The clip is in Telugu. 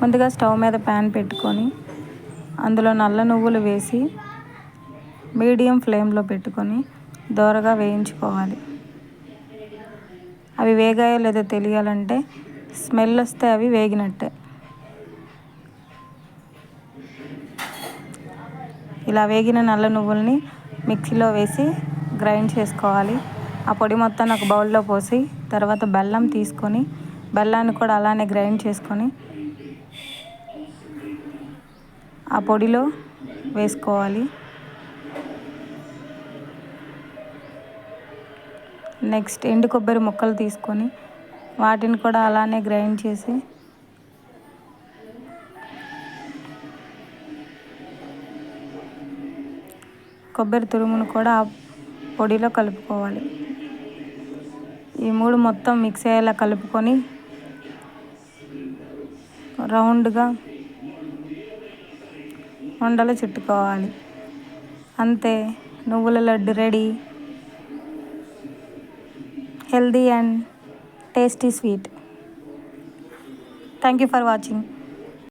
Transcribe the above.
ముందుగా స్టవ్ మీద ప్యాన్ పెట్టుకొని అందులో నల్ల నువ్వులు వేసి మీడియం ఫ్లేమ్లో పెట్టుకొని దోరగా వేయించుకోవాలి. అవి వేగాయో లేదో తెలియాలంటే స్మెల్ వస్తే అవి వేగినట్టే. ఇలా వేగిన నల్ల నువ్వుల్ని మిక్సీలో వేసి గ్రైండ్ చేసుకోవాలి. ఆ పొడి మొత్తాన్ని ఒక బౌల్లో పోసి తర్వాత బెల్లం తీసుకొని బెల్లాన్ని కూడా అలానే గ్రైండ్ చేసుకొని ఆ పొడిలో వేసుకోవాలి. నెక్స్ట్ ఎండు కొబ్బరి ముక్కలు తీసుకొని వాటిని కూడా అలానే గ్రైండ్ చేసి కొబ్బరి తురుమును కూడా ఆ పొడిలో కలుపుకోవాలి. ఈ మూడు మొత్తం మిక్స్ అయ్యేలా కలుపుకొని రౌండ్గా ఉండలు చుట్టుకోవాలి. అంతే నువ్వుల laddu ready. Healthy and tasty sweet. Thank you for watching